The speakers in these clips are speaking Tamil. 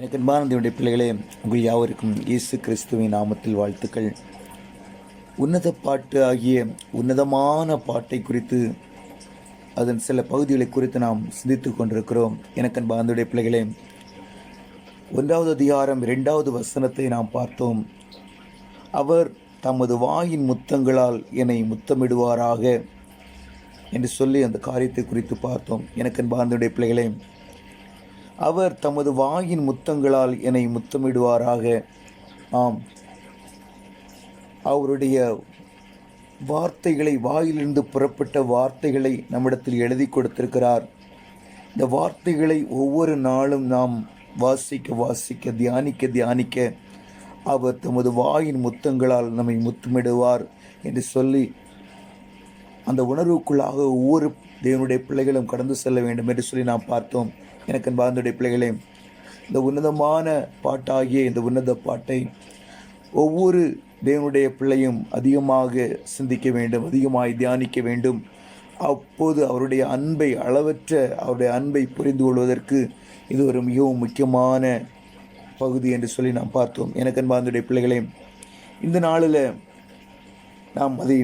எனக்கு அன்பானதையுடைய பிள்ளைகளே உங்கள் யாவருக்கும் இயேசு கிறிஸ்துவின் நாமத்தில் வாழ்த்துக்கள். உன்னத பாட்டு ஆகிய உன்னதமான பாட்டை குறித்து அதன் சில பகுதிகளை குறித்து நாம் சிந்தித்து கொண்டிருக்கிறோம். எனக்கு அன்பானதுடைய பிள்ளைகளே ஒன்றாவது அதிகாரம் இரண்டாவது வசனத்தை நாம் பார்த்தோம். அவர் தமது வாயின் முத்தங்களால் என்னை முத்தமிடுவாராக என்று சொல்லி அந்த காரியத்தை குறித்து பார்த்தோம். எனக்கு அன்பானதுடைய பிள்ளைகளே அவர் தமது வாயின் முத்தங்களால் என்னை முத்தமிடுவாராக. ஆம். அவருடைய வார்த்தைகளை வாயிலிருந்து புறப்பட்ட வார்த்தைகளை நம்மிடத்தில் எழுதி கொடுத்திருக்கிறார். இந்த வார்த்தைகளை ஒவ்வொரு நாளும் நாம் வாசிக்க வாசிக்க தியானிக்க தியானிக்க அவர் தமது வாயின் முத்தங்களால் நம்மை முத்தமிடுவார் என்று சொல்லி அந்த உணர்வுக்குள்ளாக ஒவ்வொரு தேவனுடைய பிள்ளைகளும் கடந்து செல்ல வேண்டும் என்று சொல்லி நாம் பார்த்தோம். எனக்கு அன்பார்ந்துடைய பிள்ளைகளே இந்த உன்னதமான பாட்டாகிய இந்த உன்னத பாட்டை ஒவ்வொரு தேவனுடைய பிள்ளையும் அதிகமாக சிந்திக்க வேண்டும் அதிகமாக தியானிக்க வேண்டும். அப்போது அவருடைய அன்பை அளவற்ற அவருடைய அன்பை புரிந்து கொள்வதற்கு இது ஒரு மிகவும் முக்கியமான பகுதி என்று சொல்லி நாம் பார்த்தோம். எனக்கு அன்பார்ந்துடைய பிள்ளைகளே இந்த நாளில் நாம் அதை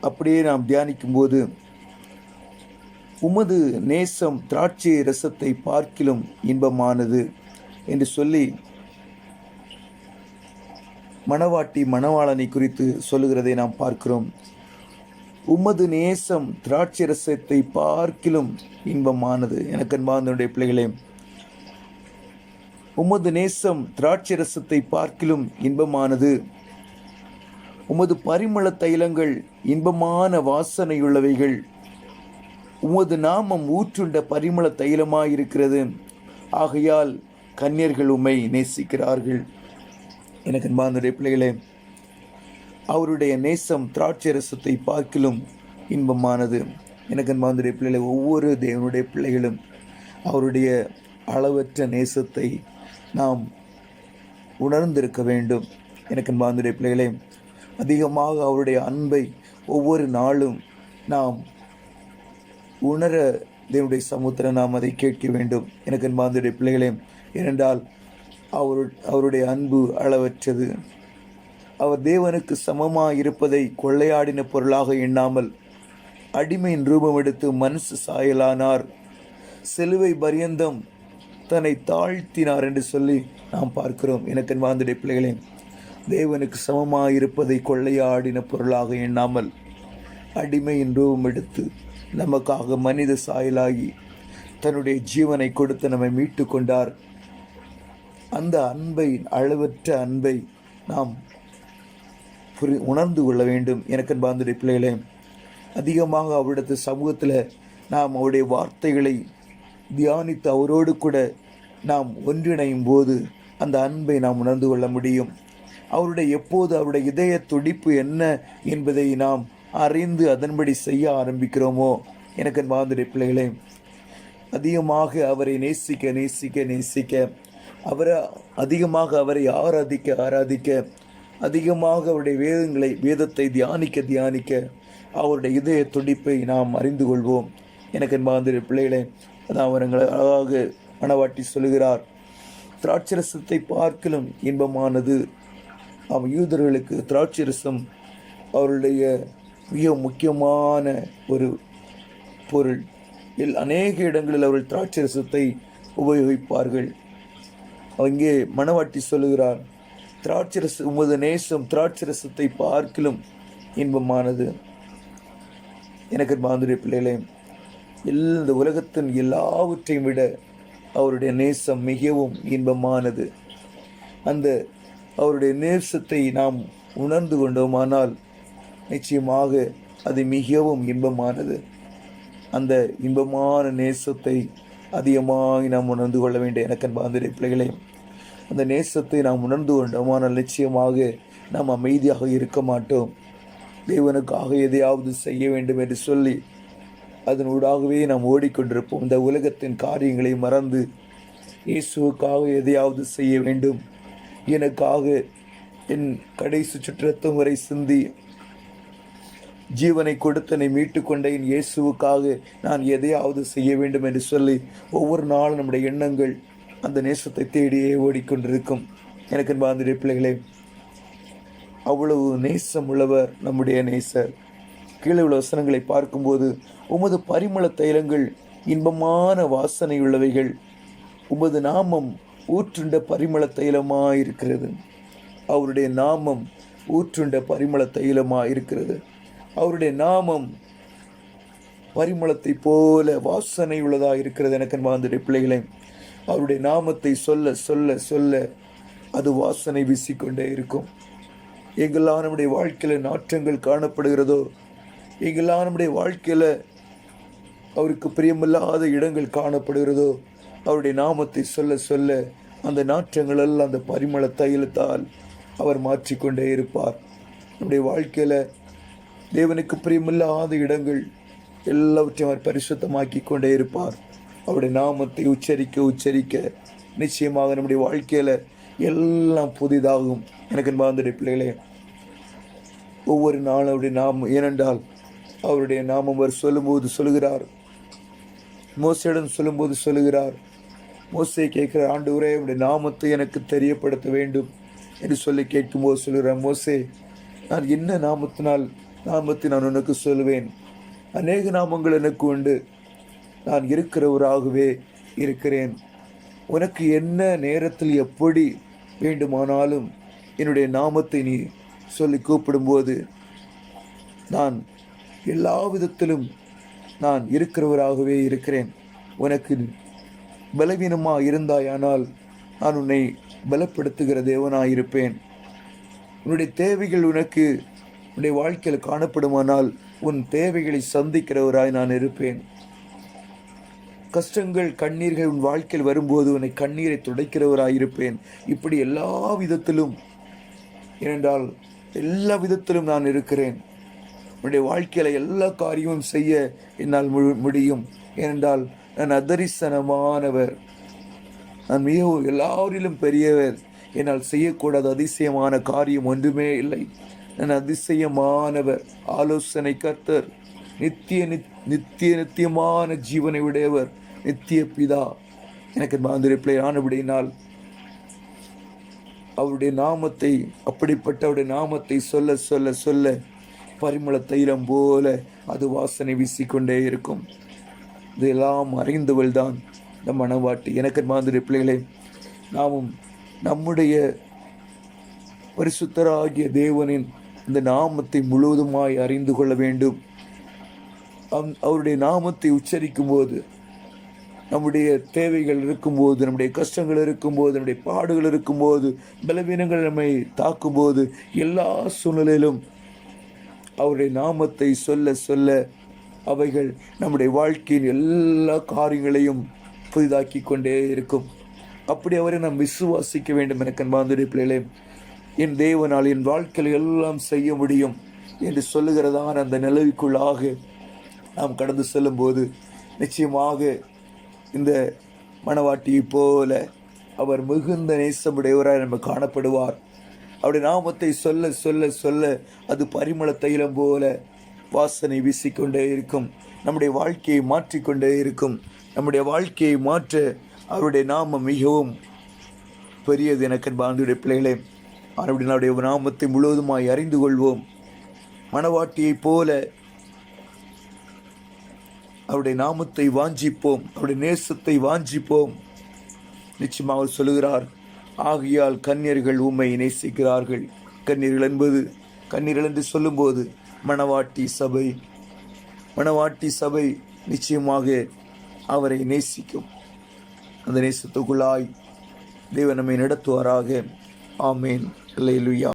அப்படியே நாம் தியானிக்கும்போது உமது நேசம் திராட்சை ரசத்தை பார்க்கிலும் இன்பமானது என்று சொல்லி மணவாட்டி மணவாளனை குறித்து சொல்லுகிறதை நாம் பார்க்கிறோம். உமது நேசம் திராட்சை ரசத்தை பார்க்கிலும் இன்பமானது. எனக்கு அன்பாந்தனுடைய பிள்ளைகளே உமது நேசம் திராட்சை ரசத்தை பார்க்கிலும் இன்பமானது. உமது பரிமள தைலங்கள் இன்பமான வாசனையுள்ளவைகள். உமது நாமம் ஊற்றுண்ட பரிமள தைலமாக இருக்கிறது ஆகையால் கன்னியர்கள் உம்மை நேசிக்கிறார்கள். எனக்கு அன்பார்ந்த பிள்ளைகளே அவருடைய நேசம் திராட்சை ரசத்தை பார்க்கிலும் இன்பமானது. எனக்கு அன்பார்ந்த பிள்ளைகளை ஒவ்வொரு தேவனுடைய பிள்ளைகளும் அவருடைய அளவற்ற நேசத்தை நாம் உணர்ந்திருக்க வேண்டும். எனக்கு அன்பார்ந்த பிள்ளைகளே அதிகமாக அவருடைய அன்பை ஒவ்வொரு நாளும் நாம் உணர தேவனுடைய சமுத்திரம் நாம் அதை கேட்க வேண்டும். எனக்கு மாந்துடைய பிள்ளைகளே ஏனென்றால் அவரு அவருடைய அன்பு அளவற்றது. அவர் தேவனுக்கு சமமாக இருப்பதை கொள்ளையாடின பொருளாக எண்ணாமல் அடிமையின் ரூபம் எடுத்து மனசு சாயலானார். சிலுவை பரியந்தம் தன்னை தாழ்த்தினார் என்று சொல்லி நாம் பார்க்கிறோம். எனக்கு வாழ்ந்துடைய பிள்ளைகளே தேவனுக்கு சமமாக இருப்பதை கொள்ளையாடின பொருளாக எண்ணாமல் அடிமையின் ரூபம் எடுத்து நமக்காக மனித சாயலாகி தன்னுடைய ஜீவனை கொடுத்து நம்மை மீட்டு கொண்டார். அந்த அன்பை அளவற்ற அன்பை நாம் புரி உணர்ந்து கொள்ள வேண்டும். எனக்கு பாந்துடைய பிள்ளைகளே அதிகமாக அவருடைய சமூகத்தில் நாம் அவருடைய வார்த்தைகளை தியானித்து அவரோடு கூட நாம் ஒன்றிணையும் போது அந்த அன்பை நாம் உணர்ந்து கொள்ள முடியும். அவருடைய எப்போது அவருடைய இதய துடிப்பு என்ன என்பதை நாம் அறிந்து அதன்படி செய்ய ஆரம்பிக்கிறோமோ? எனக்கு வாழ்ந்துடைய பிள்ளைகளே அதிகமாக அவரை நேசிக்க நேசிக்க நேசிக்க அவரை அதிகமாக அவரை ஆராதிக்க ஆராதிக்க அதிகமாக அவருடைய வேதங்களை வேதத்தை தியானிக்க தியானிக்க அவருடைய இதய துடிப்பை நாம் அறிந்து கொள்வோம். எனக்கு வாழ்ந்துடைய பிள்ளைகளே அதான் அவர்களை அழகாக மனவாட்டி சொல்லுகிறார். திராட்சரசத்தை பார்க்கலும் இன்பமானது. அவன் யூதர்களுக்கு திராட்சரசம் அவருடைய மிக முக்கியமான ஒரு பொருள். இல் அநேக இடங்களில் அவர்கள் திராட்சரசத்தை உபயோகிப்பார்கள். அங்கே மணவாட்டி சொல்லுகிறார் திராட்சரச உமது நேசம் திராட்சரசத்தை பார்க்கிலும் இன்பமானது. எனக்கு மாந்திரி பிள்ளைகளே இந்த உலகத்தின் எல்லாவற்றையும் விட அவருடைய நேசம் மிகவும் இன்பமானது. அந்த அவருடைய நேசத்தை நாம் உணர்ந்து கொண்டோமானால் நிச்சயமாக அது மிகவும் இன்பமானது. அந்த இன்பமான நேசத்தை அதிகமாக நாம் உணர்ந்து கொள்ள வேண்டிய எனக்கு அன்பாந்திரை பிள்ளைகளே அந்த நேசத்தை நாம் உணர்ந்து கொண்டோமானால் நிச்சயமாக நாம் அமைதியாக இருக்க மாட்டோம். தேவனுக்காக எதையாவது செய்ய வேண்டும் என்று சொல்லி அதனூடாகவே நாம் ஓடிக்கொண்டிருப்போம். இந்த உலகத்தின் காரியங்களை மறந்து இயேசுவுக்காக எதையாவது செய்ய வேண்டும். எனக்காக என் கடைசி சுற்றத்தும் வரை சிந்தி ஜீவனை கொடுத்தனை மீட்டு மீட்டுக்கொண்ட என் இயேசுவுக்காக நான் எதையாவது செய்ய வேண்டும் என்று சொல்லி ஒவ்வொரு நாளும் நம்முடைய எண்ணங்கள் அந்த நேசத்தை தேடியே ஓடிக்கொண்டிருக்கும். எனக்கு பாந்திரிய பிள்ளைகளே அவ்வளவு நேசம் உள்ளவர் நம்முடைய நேசர். கீழே உள்ள வசனங்களை பார்க்கும்போது உமது பரிமள தைலங்கள் இன்பமான வாசனை உள்ளவைகள் உமது நாமம் ஊற்றுண்ட பரிமள தைலமாக இருக்கிறது அவருடைய நாமம் ஊற்றுண்ட பரிமள தைலமாக இருக்கிறது அவருடைய நாமம் பரிமளத்தை போல வாசனை உள்ளதாக இருக்கிறது எனக்கு வாழ்ந்துடைய பிள்ளைகளை அவருடைய நாமத்தை சொல்ல சொல்ல சொல்ல அது வாசனை வீசிக்கொண்டே இருக்கும். எங்கெல்லாம் நம்முடைய வாழ்க்கையில் நாற்றங்கள் காணப்படுகிறதோ எங்கெல்லாம் நம்முடைய வாழ்க்கையில் அவருக்கு பிரியமில்லாத இடங்கள் காணப்படுகிறதோ அவருடைய நாமத்தை சொல்ல சொல்ல அந்த நாற்றங்களெல்லாம் அந்த பரிமள தைலத்தால் அவர் மாற்றிக்கொண்டே இருப்பார். நம்முடைய வாழ்க்கையில் தேவனுக்கு பிரியமில்லாத இடங்கள் எல்லாவற்றையும் அவர் பரிசுத்தமாக்கி கொண்டே இருப்பார். அவருடைய நாமத்தை உச்சரிக்க உச்சரிக்க நிச்சயமாக நம்முடைய வாழ்க்கையில் எல்லாம் புதிதாகும். எனக்கு வாழ்ந்துடைய பிள்ளைகளே ஒவ்வொரு நாளும் அவருடைய நாமம் ஏனென்றால் அவருடைய நாமம் அவர் சொல்லும்போது சொல்லுகிறார். மோசையிடம் சொல்லும்போது சொல்லுகிறார். மோசையை கேட்கிற ஆண்டு உரை அவருடைய நாமத்தை எனக்கு தெரியப்படுத்த வேண்டும் என்று சொல்லி கேட்கும்போது சொல்லுகிறார் மோசே நான் என்ன நாமத்தினால் நாமத்தை நான் உனக்கு சொல்லுவேன் அநேக நாமங்கள் எனக்கு உண்டு. நான் இருக்கிறவராகவே இருக்கிறேன். உனக்கு என்ன நேரத்தில் எப்படி வேண்டுமானாலும் என்னுடைய நாமத்தை நீ சொல்லி கூப்பிடும்போது நான் எல்லா விதத்திலும் நான் இருக்கிறவராகவே இருக்கிறேன். உனக்கு பலவீனமாக இருந்தாயானால் நான் உன்னை பலப்படுத்துகிற தேவனாக இருப்பேன் உன்னுடைய தேவைகள் உனக்கு உன்னுடைய வாழ்க்கையில் காணப்படுமானால் உன் தேவைகளை சந்திக்கிறவராய் நான் இருப்பேன். கஷ்டங்கள் கண்ணீர்கள் உன் வாழ்க்கையில் வரும்போது உன்னை கண்ணீரை துடைக்கிறவராய் இருப்பேன். இப்படி எல்லா விதத்திலும் ஏனென்றால் எல்லா விதத்திலும் நான் இருக்கிறேன். உன்னுடைய வாழ்க்கையில் எல்லா காரியமும் செய்ய என்னால் மு- முடியும். ஏனென்றால் நான் அதரிசனமானவர். நான் மிகவும் எல்லாரிலும் பெரியவர். என்னால் செய்யக்கூடாத அதிசயமான காரியம் ஒன்றுமே இல்லை. நான் அதிசயமானவர் ஆலோசனை கர்த்தர் நித்திய நித்- நித்திய நித்தியமான ஜீவனை உடையவர் நித்திய பிதா. எனக்கு மாதிரி பிள்ளை ஆனபடியினால் அவருடைய நாமத்தை அப்படிப்பட்ட அவருடைய நாமத்தை சொல்ல சொல்ல சொல்ல பரிமள தைலம் போல அது வாசனை வீசிக்கொண்டே இருக்கும். இதெல்லாம் அறிந்தவள் தான் இந்த மனவாட்டி. எனக்கு மாதிரி பிள்ளைகளே நாமும் நம்முடைய பரிசுத்தராகிய தேவனின் இந்த நாமத்தை முழுவதுமாய் அறிந்து கொள்ள வேண்டும். அவருடைய நாமத்தை உச்சரிக்கும் போது நம்முடைய தேவைகள் இருக்கும்போது நம்முடைய கஷ்டங்கள் இருக்கும்போது நம்முடைய பாடுகள் இருக்கும்போது பலவீனங்கள் நம்மை தாக்கும்போது எல்லா சூழ்நிலையிலும் அவருடைய நாமத்தை சொல்ல சொல்ல அவைகள் நம்முடைய வாழ்க்கையின் எல்லா காரியங்களையும் புதிதாக்கி கொண்டே இருக்கும். அப்படி அவரை நாம் விசுவாசிக்க வேண்டும் என கண்பாந்துடைய பிள்ளைகளே. என் தேவனால் என் வாழ்க்கையில் எல்லாம் செய்ய முடியும் என்று சொல்லுகிறதான அந்த நிலவுக்குள்ளாக நாம் கடந்து செல்லும்போது நிச்சயமாக இந்த மணவாட்டியைப் போல அவர் மிகுந்த நேசமுடையவராய் நம்ம காணப்படுவார். அவருடைய நாமத்தை சொல்ல சொல்ல சொல்ல அது பரிமள தைலம் போல வாசனை வீசிக்கொண்டே இருக்கும். நம்முடைய வாழ்க்கையை மாற்றிக்கொண்டே இருக்கும். நம்முடைய வாழ்க்கையை மாற்ற அவருடைய நாமம் மிகவும் பெரியது எனக்கு பாந்துடைய பிள்ளைகளே. அவருடைய நம்முடைய நாமத்தை முழுவதுமாய் அறிந்து கொள்வோம். மணவாட்டியைப் போல அவருடைய நாமத்தை வாஞ்சிப்போம். அவருடைய நேசத்தை வாஞ்சிப்போம். நிச்சயமாக அவர் சொல்லுகிறார் ஆகையால் கன்னியர்கள் உம்மை நேசிக்கிறார்கள். கன்னியர்கள் என்பது கன்னியர்கள் என்று சொல்லும்போது மணவாட்டி சபை. மணவாட்டி சபை நிச்சயமாக அவரை நேசிக்கும். அந்த நேசத்துக்குள்ளாய் தேவன் நம்மை நடத்துவாராக. ஆமேன். அல்லேலூயா